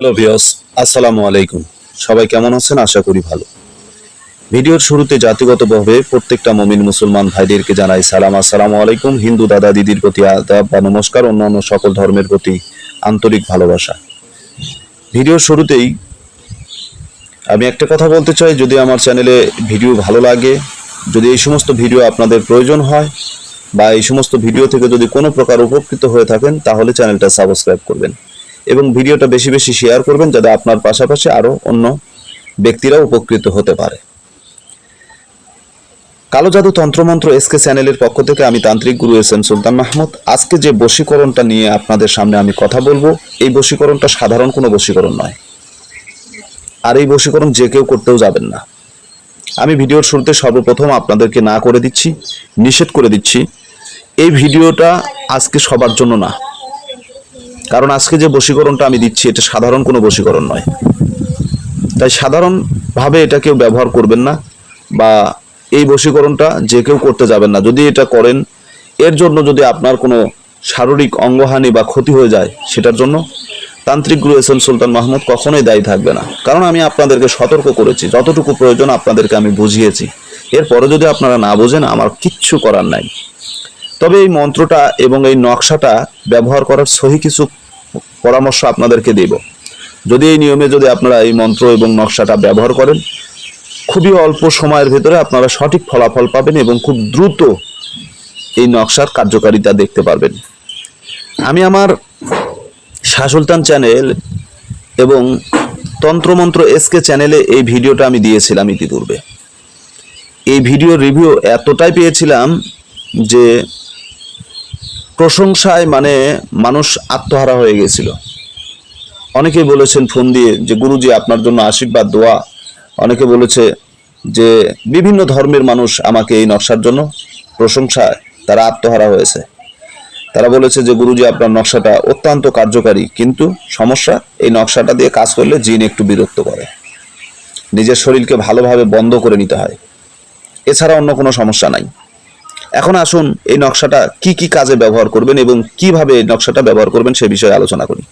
Hello ভিওস আসসালামু আলাইকুম। সবাই কেমন আছেন? আশা করি ভালো। ভিডিওর শুরুতে জাতিগতভাবে প্রত্যেকটা মমিন মুসলমান ভাইদেরকে জানাই সালাম। আসসালামু আলাইকুম। হিন্দু দাদা দিদির প্রতি আদাব বা নমস্কার, অন্যান্য সকল ধর্মের প্রতি আন্তরিক ভালোবাসা। ভিডিওর শুরুতেই আমি একটা কথা বলতে চাই। যদি আমার চ্যানেলে ভিডিও ভালো লাগে, যদি এই সমস্ত ভিডিও আপনাদের প্রয়োজন হয় বা এই সমস্ত ভিডিও থেকে যদি কোনো প্রকার উপকৃত হয়ে থাকেন, তাহলে চ্যানেলটা সাবস্ক্রাইব করবেন। এবং ভিডিওটা বেশি বেশি শেয়ার করবেন যাতে আপনার পাশাপাশি আরও অন্য ব্যক্তিরা উপকৃত হতে পারে। কালো জাদু তন্ত্রমন্ত্র এসকে চ্যানেলের পক্ষ থেকে আমি তান্ত্রিক গুরু এস এম সুলতান মাহমুদ। আজকে যে বশীকরণটা নিয়ে আপনাদের সামনে আমি কথা বলব, এই বশীকরণটা সাধারণ কোনো বশীকরণ নয়। আর এই বশীকরণ যে কেউ করতেও যাবেন না। আমি ভিডিওর শুরুতে সর্বপ্রথম আপনাদেরকে না করে দিচ্ছি, নিষেধ করে দিচ্ছি, এই ভিডিওটা আজকে সবার জন্য না। কারণ আজকে যে বশীকরণটা আমি দিচ্ছি, এটা সাধারণ কোনো বশীকরণ নয়। তাই সাধারণভাবে এটা কেউ ব্যবহার করবেন না বা এই বশীকরণটা যে কেউ করতে যাবেন না। যদি এটা করেন, এর জন্য যদি আপনার কোনো শারীরিক অঙ্গহানি বা ক্ষতি হয়ে যায় সেটার জন্য, তান্ত্রিক গুরু এস এম সুলতান মাহমুদ কখনোই দায়ী থাকবে না। কারণ আমি আপনাদেরকে সতর্ক করেছি, যতটুকু প্রয়োজন আপনাদেরকে আমি বুঝিয়েছি। এরপরে যদি আপনারা না বোঝেন, আমার কিচ্ছু করার নাই। তবে এই মন্ত্রটা এবং এই নকশাটা ব্যবহার করার সহি কিছু পরামর্শ আপনাদেরকে দেব। যদি এই নিয়মে যদি আপনারা এই মন্ত্র এবং নকশাটা ব্যবহার করেন, খুবই অল্প সময়ের ভেতরে আপনারা সঠিক ফলাফল পাবেন এবং খুব দ্রুত এই নকশার কার্যকারিতা দেখতে পারবেন। আমি আমার শাহ সুলতান চ্যানেল এবং তন্ত্রমন্ত্র এসকে চ্যানেলে এই ভিডিওটা আমি দিয়েছিলাম ইতিপূর্বে। এই ভিডিও রিভিউ এতটাই পেয়েছিলাম যে প্রশংসায় মানে মানুষ আত্মহারা হয়ে গেছিল। অনেকেই বলেছেন ফোন দিয়ে যে, গুরুজি, আপনার জন্য আশীর্বাদ, দোয়া। অনেকে বলেছে যে, বিভিন্ন ধর্মের মানুষ আমাকে এই নকশার জন্য প্রশংসায় তারা আত্মহারা হয়েছে। তারা বলেছে যে, গুরুজি, আপনার নকশাটা অত্যন্ত কার্যকারী, কিন্তু সমস্যা, এই নকশাটা দিয়ে কাজ করলে জিন একটু বিরক্ত করে। নিজের শরীরকে ভালোভাবে বন্ধ করে নিতে হয়। এছাড়া অন্য কোনো সমস্যা নাই। এখন আসুন এই নকশাটা কি কি কাজে ব্যবহার করবেন এবং কীভাবে এই নকশাটা ব্যবহার করবেন সে বিষয়ে আলোচনা করি।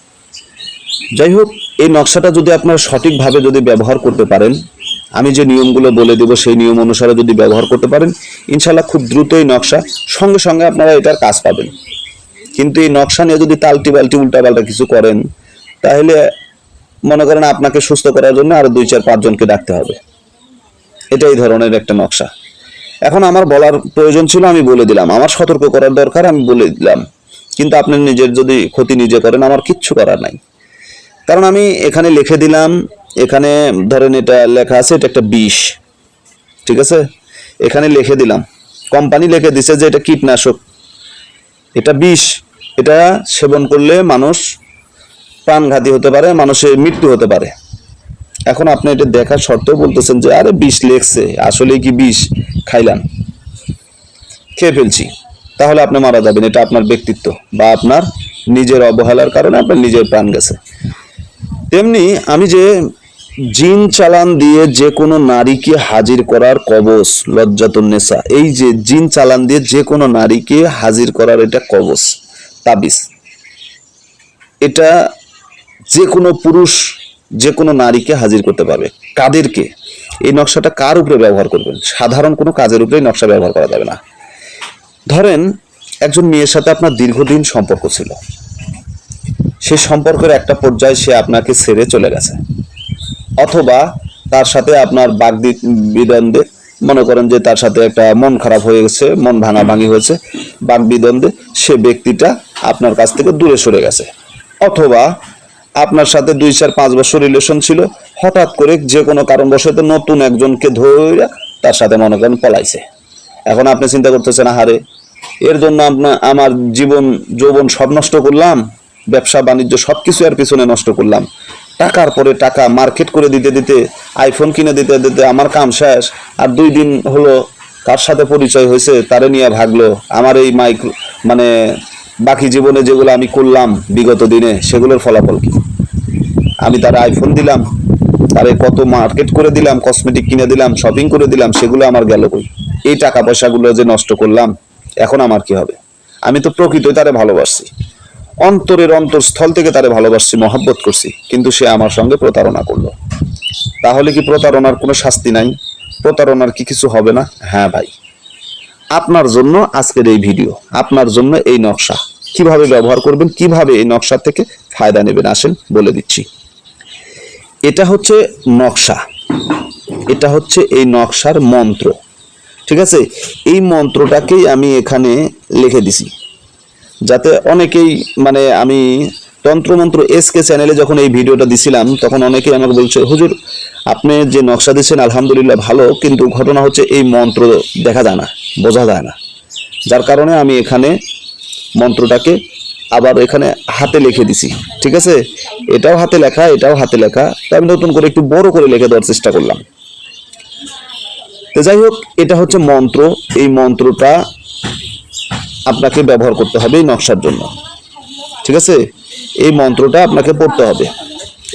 যাই হোক, এই নকশাটা যদি আপনারা সঠিকভাবে যদি ব্যবহার করতে পারেন, আমি যে নিয়মগুলো বলে দেব সেই নিয়ম অনুসারে যদি ব্যবহার করতে পারেন ইনশাল্লাহ খুব দ্রুত এই নকশা, সঙ্গে সঙ্গে আপনারা এটার কাজ পাবেন। কিন্তু এই নকশা নিয়ে যদি তালটি বালটি উল্টাপাল্টা কিছু করেন, তাহলে মনে করেন আপনাকে সুস্থ করার জন্য আরও দুই চার পাঁচজনকে ডাকতে হবে। এটা এই ধরনের একটা নকশা। এখন আমার বলার প্রয়োজন ছিল, আমি বলে দিলাম। আমার সতর্ক করার দরকার, আমি বলে দিলাম। কিন্তু আপনি নিজের যদি ক্ষতি নিজে করেন, আমার কিচ্ছু করার নাই। কারণ আমি এখানে লিখে দিলাম, এখানে ধরেন এটা লেখা আছে, এটা একটা বিষ। ঠিক আছে? এখানে লিখে দিলাম। কোম্পানি লিখে দিছে যে এটা কীটনাশক। এটা বিষ। এটা সেবন করলে মানুষ প্রাণঘাতী হতে পারে, মানুষের মৃত্যু হতে পারে। এখন আপনি এটা দেখার সত্ত্বেও বলতেছেন যে, আরে বিষ লেখছে আসলে কি বিষ? খাইলাম। খেয়ে ফেলছি। তাহলে আপনি মারা যাবেন, এটা আপনার ব্যক্তিত্ব বা আপনার নিজের অবহেলার কারণে আপনার নিজের প্রাণ গেছে। তেমনি আমি যে জিন চালান দিয়ে যে কোনো নারীকে হাজির করার কবচ লজ্জাতুন্নেসা এই যে জিন চালান দিয়ে যে কোনো নারীকে হাজির করার এটা কবচ, তাবিজ, এটা যে কোনো পুরুষ যে কোনো নারীকে হাজির করতে পারবে। কাদেরকে? এই নকশাটা কার উপরে ব্যবহার করবেন? সাধারণ কোনো কাজের উপরে নকশা ব্যবহার করা যাবে না। ধরেন, একজন মেয়ের সাথে আপনার দীর্ঘদিন সম্পর্ক ছিল। সে সম্পর্কের একটা পর্যায়ে সে আপনাকে ছেড়ে চলে গেছে। অথবা তার সাথে আপনার বাগ বিদ্বন্দ্বে, মনে করেন যে তার সাথে একটা মন খারাপ হয়ে গেছে, মন ভাঙা ভাঙি হয়েছে বাগ বিদ্বন্দ্বে, সে ব্যক্তিটা আপনার কাছ থেকে দূরে সরে গেছে। অথবা আপনার সাথে দুই চার পাঁচ বছর রিলেশন ছিল, হঠাৎ করে যে কোনো কারণবশত নতুন একজনকে ধরে তার সাথে মনে করেন পলাইছে। এখন আপনি চিন্তা করতেছেন, আহারে, এর জন্য আপনার আমার জীবন, যৌবন সব নষ্ট করলাম, ব্যবসা, বাণিজ্য সব কিছু এর পিছনে নষ্ট করলাম। টাকার পরে টাকা মার্কেট করে দিতে দিতে আইফোন কিনে দিতে দিতে আমার কাম শেষ, আর দুই দিন হলো কার সাথে পরিচয় হয়েছে তারে নিয়ে ভাগলো। আমার এই মাইক মানে বাকি জীবনে যেগুলো আমি করলাম বিগত দিনে, সেগুলোর ফলাফল কি? আমি তার আইফোন দিলাম, তারে কত মার্কেট করে দিলাম কসমেটিক কিনে দিলাম শপিং করে দিলাম, সেগুলো আমার গেল কই? এই টাকা পয়সাগুলো যে নষ্ট করলাম, এখন আমার কি হবে? আমি তো প্রকৃতই তারে ভালোবাসছি। অন্তরের অন্তরস্থল থেকে তারে ভালোবাসছি, মহব্বত করছি, কিন্তু সে আমার সঙ্গে প্রতারণা করল। তাহলে কি প্রতারণার কোনো শাস্তি নাই? প্রতারণার কি কিছু হবে না? হ্যাঁ ভাই। আপনার জন্য আজকের এই ভিডিও, আপনার জন্য এই নকশা। কীভাবে ব্যবহার করবেন, কীভাবে এই নকশা থেকে ফায়দা নেবেন, আসেন বলে দিচ্ছি। এটা হচ্ছে নকশা। এটা হচ্ছে এই নকশার মন্ত্র। ঠিক আছে? এই মন্ত্রটাকেই আমি এখানে লিখে দিছি। যাতে অনেকেই মানে আমি তন্ত্রমন্ত্র এসকে চ্যানেলে যখন এই ভিডিওটা দিছিলাম, তখন অনেকেই আমাকে বলছে, হুজুর, আপনি যে নকশা দিচ্ছেন, আলহামদুলিল্লাহ ভালো, কিন্তু ঘটনা হচ্ছে এই মন্ত্র দেখা যায় না, বোঝা যায় না। যার কারণে আমি এখানে মন্ত্রটাকে আবার এখানে হাতে লিখে দিছি, ঠিক আছে? এটাও হাতে লেখা, এটাও হাতে লেখা তাই আমি নতুন করে একটু বড় করে লিখে দেওয়ার চেষ্টা করলাম। তো যাই হোক, এটা হচ্ছে মন্ত্র, এই মন্ত্রটা আপনাকে ব্যবহার করতে হবে এই নকশার জন্য। ঠিক আছে? এই মন্ত্রটা আপনাকে পড়তে হবে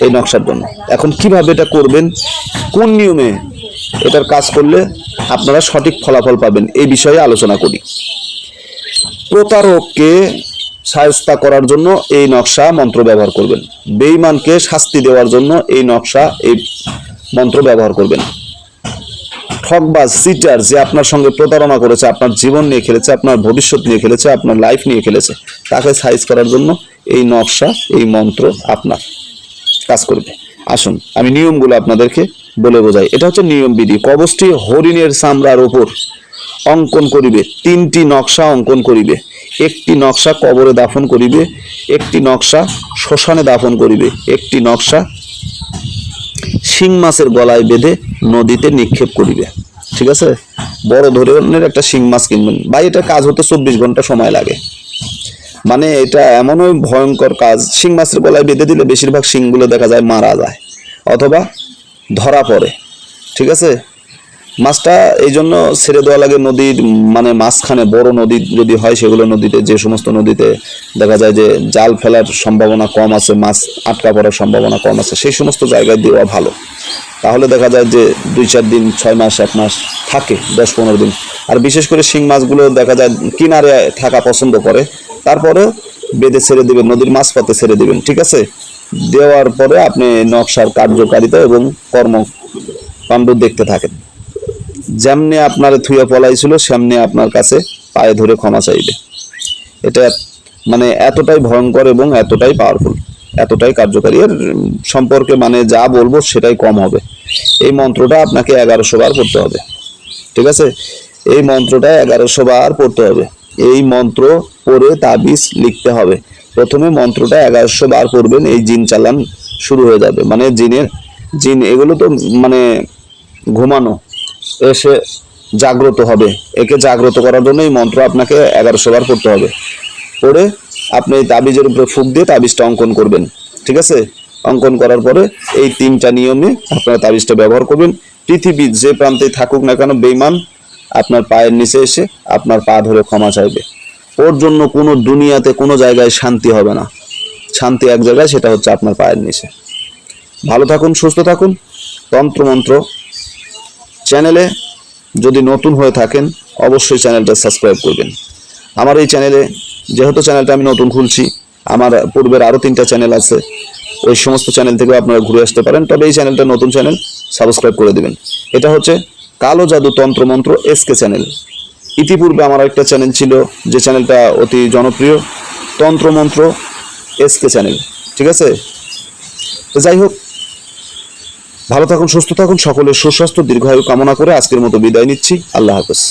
এই নকশার জন্য। এখন কীভাবে এটা করবেন? কোন নিয়মে এটার কাজ করলে আপনারা সঠিক ফলাফল পাবেন? এই বিষয়ে আলোচনা করি। প্রতারককে সায়স্তা করার জন্য এই নকশা মন্ত্র ব্যবহার করবেন। বেঈমানকে শাস্তি দেওয়ার জন্য এই নকশা, এই মন্ত্র ব্যবহার করবেন। ঠকবাজ সিটার যে আপনার সঙ্গে প্রতারণা করেছে, আপনার জীবন নিয়ে খেলেছে, আপনার ভবিষ্যৎ নিয়ে খেলেছে, আপনার লাইফ নিয়ে খেলেছে, তাকে সাইজ করার জন্য এই নকশা, এই মন্ত্র আপনার কাজ করবে। আসুন, আমি নিয়মগুলো আপনাদেরকে বলে বোঝাই। এটা হচ্ছে নিয়ম বিধি। কবচটি হরিণের চামড়ার ওপর অঙ্কন করিবে। তিনটি নকশা অঙ্কন করিবে। একটি নকশা কবরে দাফন করিবে, একটি নকশা শ্মশানে দাফন করিবে, একটি নকশা শিং মাছের গলায় বেঁধে নদীতে নিক্ষেপ করিবে। ঠিক আছে? বড় ধরনের একটা শিং মাছ কিনবেন। ভাই, এটা কাজ হতে চব্বিশ ঘণ্টা সময় লাগে। মানে এটা এমনই ভয়ঙ্কর কাজ, শিং মাছের গলায় বেঁধে দিলে বেশিরভাগ শিংগুলো দেখা যায় মারা যায়, অথবা ধরা পড়ে। ঠিক আছে? মাছটা এই জন্য ছেড়ে দেওয়া লাগে নদীর মানে মাঝখানে বড় নদী যদি হয় সেগুলো নদীতে, যে সমস্ত নদীতে দেখা যায় যে জাল ফেলার সম্ভাবনা কম আছে, মাছ আটকা পড়ার সম্ভাবনা কম আছে, সেই সমস্ত জায়গায় দেওয়া ভালো। তাহলে দেখা যায় যে দুই চার দিন, ছয় মাস, এক মাস থাকে, দশ পনেরো দিন। আর বিশেষ করে শিং মাছগুলো দেখা যায় কিনারে থাকা পছন্দ করে, তারপরে বেঁধে ছেড়ে দেবেন, নদীর মাঝপথে ছেড়ে দেবেন, ঠিক আছে? দেওয়ার পরে আপনি নকশার কার্যকারিতা এবং কর্ম কর্মকাণ্ড দেখতে থাকেন। যেমনি আপনার থুয়া পলাইছিল, সেমনি আপনার কাছে পায়ে ধরে ক্ষমা চাইবে। এটা মানে এতটাই ভয়ঙ্কর এবং এতটাই পাওয়ারফুল এতটাই কার্যকারী। এর সম্পর্কে মানে যা বলব সেটাই কম হবে। এই মন্ত্রটা আপনাকে এগারোশো বার পড়তে হবে। ঠিক আছে? এই মন্ত্রটা এগারোশো বার পড়তে হবে। এই মন্ত্র পড়ে তাবিজ লিখতে হবে। প্রথমে মন্ত্রটা এগারোশো বার পড়বেন, এই জিন চালান শুরু হয়ে যাবে। মানে জিনের, জিন, এগুলো তো মানে ঘুমানো। এসে জাগ্রত হবে। একে জাগ্রত করার জন্য এই মন্ত্র আপনাকে এগারোশো বার পড়তে হবে। পড়ে আপনি এই তাবিজের উপরে ফুক দিয়ে তাবিজটা অঙ্কন করবেন। ঠিক আছে? অঙ্কন করার পরে এই তিনটা নিয়মে আপনারা তাবিজটা ব্যবহার করবেন। পৃথিবীর যে প্রান্তে থাকুক না কেন বেইমান আপনার পায়ের নিচে এসে আপনার পা ধরে ক্ষমা চাইবে। ওর জন্য কোনো দুনিয়াতে কোনো জায়গায় শান্তি হবে না। শান্তি এক জায়গায়, সেটা হচ্ছে আপনার পায়ের নিচে। ভালো থাকুন, সুস্থ থাকুন। তন্ত্রমন্ত্র চ্যানেলে যদি নতুন হয়ে থাকেন, অবশ্যই চ্যানেলটা সাবস্ক্রাইব করবেন। আমার এই চ্যানেলে, যেহেতু চ্যানেলটা আমি নতুন খুলছি, আমার পূর্বের আরও তিনটা চ্যানেল আছে, ওই সমস্ত চ্যানেল থেকে আপনারা ঘুরে আসতে পারেন, তবে এই চ্যানেলটা নতুন চ্যানেল, সাবস্ক্রাইব করে দেবেন। এটা হচ্ছে কালো জাদু তন্ত্রমন্ত্র এসকে চ্যানেল। ইতিপূর্বে আমার একটা চ্যানেল ছিল, যে চ্যানেলটা অতি জনপ্রিয়, তন্ত্রমন্ত্র এসকে চ্যানেল। ঠিক আছে? তো যাই হোক ভালো থাকুন, সুস্থ থাকুন, সকলের সুস্বাস্থ্য, দীর্ঘায়ু কামনা করে আজকের মতো বিদায় নিচ্ছি। আল্লাহ হাফেজ।